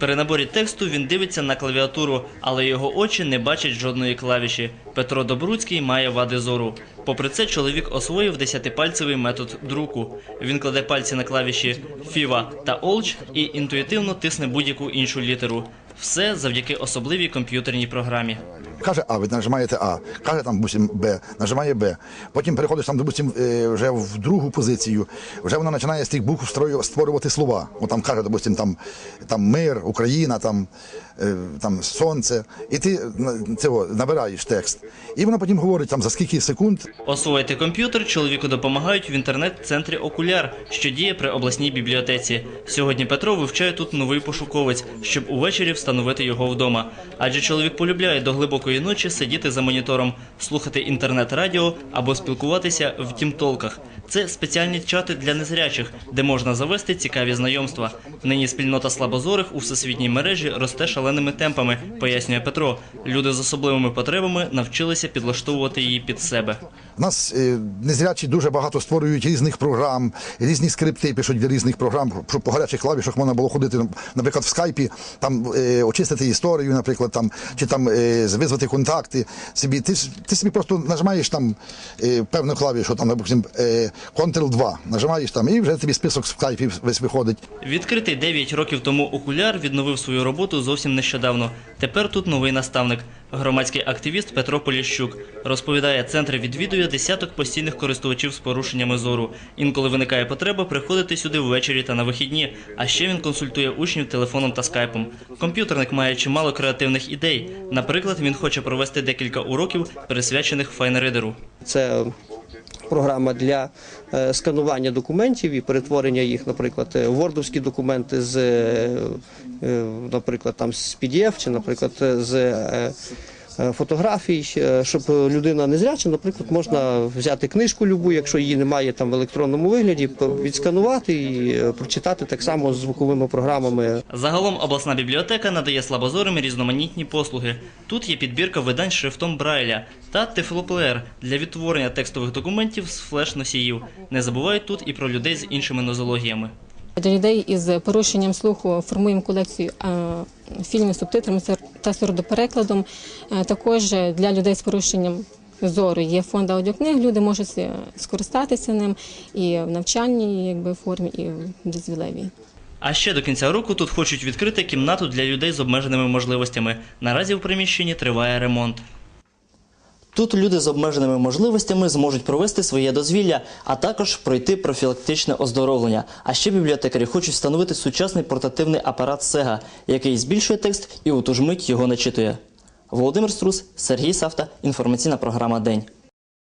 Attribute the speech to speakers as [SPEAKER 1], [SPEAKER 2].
[SPEAKER 1] При наборі тексту він дивиться на клавіатуру, але його очі не бачать жодної клавіші. Петро Добруцький має вади зору. Попри це, чоловік освоїв десятипальцевий метод друку. Він кладе пальці на клавіші Фіва та Олч і інтуїтивно тисне будь-яку іншу літеру. Все завдяки особливій комп'ютерній програмі.
[SPEAKER 2] Каже А, ви нажимаєте А, каже там, допустим, Б, нажимає Б. Потім переходиш там, допустим, е, вже в другу позицію, вже вона починає з тих букв створювати слова. От там каже, допустим, там, там мир, Україна, там, е, там сонце. І ти цього набираєш текст. І вона потім говорить там за скільки секунд
[SPEAKER 1] Освоїти комп'ютер чоловіку допомагають в інтернет-центрі Окуляр, що діє при обласній бібліотеці. Сьогодні Петро вивчає тут новий пошуковець, щоб увечері встановити його вдома. Адже чоловік полюбляє до глибокої ночі сидіти за монітором, слухати інтернет-радіо або спілкуватися в тімтолках. Це спеціальні чати для незрячих, де можна завести цікаві знайомства. Нині спільнота слабозорих у всесвітній мережі росте шаленими темпами, пояснює Петро. Люди з особливими потребами навчилися підлаштовувати її під себе.
[SPEAKER 2] У нас е, незрячі дуже багато створюють різних програм, різні скрипти пишуть для різних програм, щоб по гарячих клавішах можна було ходити, наприклад, в скайпі, там е, очистити історію, наприклад, там, чи там е, визвати контакти. Собі, ти, ти собі просто нажимаєш там певну клавішу, там, наприклад, е, Ctrl-2, нажимаєш там, і вже тобі список в скайпі весь виходить.
[SPEAKER 1] Відкритий 9 років тому окуляр відновив свою роботу зовсім нещодавно. Тепер тут новий наставник. Громадський активіст Петро Поліщук розповідає, центр відвідує десяток постійних користувачів з порушеннями зору. Інколи виникає потреба приходити сюди ввечері та на вихідні. А ще він консультує учнів телефоном та скайпом. Комп'ютерник має чимало креативних ідей. Наприклад, він хоче провести декілька уроків, присвячених файнридеру.
[SPEAKER 3] Це програма для е, сканування документів і перетворення їх, наприклад, е, вордовські документи з, е, наприклад, там з PDF чи, наприклад, з фотографій, е, щоб людина незряча, наприклад, можна взяти книжку любу, якщо її немає там в електронному вигляді, відсканувати і е, прочитати так само з звуковими програмами
[SPEAKER 1] Загалом обласна бібліотека надає слабозорим різноманітні послуги. Тут є підбірка видань шрифтом Брайля та тефлоплеєр для відтворення текстових документів з флеш-носіїв. Не забувають тут і про людей з іншими нозологіями.
[SPEAKER 4] Для людей із порушенням слуху формуємо колекцію е, фільмів з субтитрами та сурдоперекладом. Е, Також для людей з порушенням зору є фонд аудіокниг. Люди можуть е, скористатися ним і в навчальній якби, формі, і в дозвілевій.
[SPEAKER 1] А ще до кінця року тут хочуть відкрити кімнату для людей з обмеженими можливостями. Наразі в приміщенні триває ремонт. Тут люди з обмеженими можливостями зможуть провести своє дозвілля, а також пройти профілактичне оздоровлення. А ще бібліотекарі хочуть встановити сучасний портативний апарат Sega, який збільшує текст і у ту ж мить його начитує. Володимир Струс, Сергій Савта, інформаційна програма День.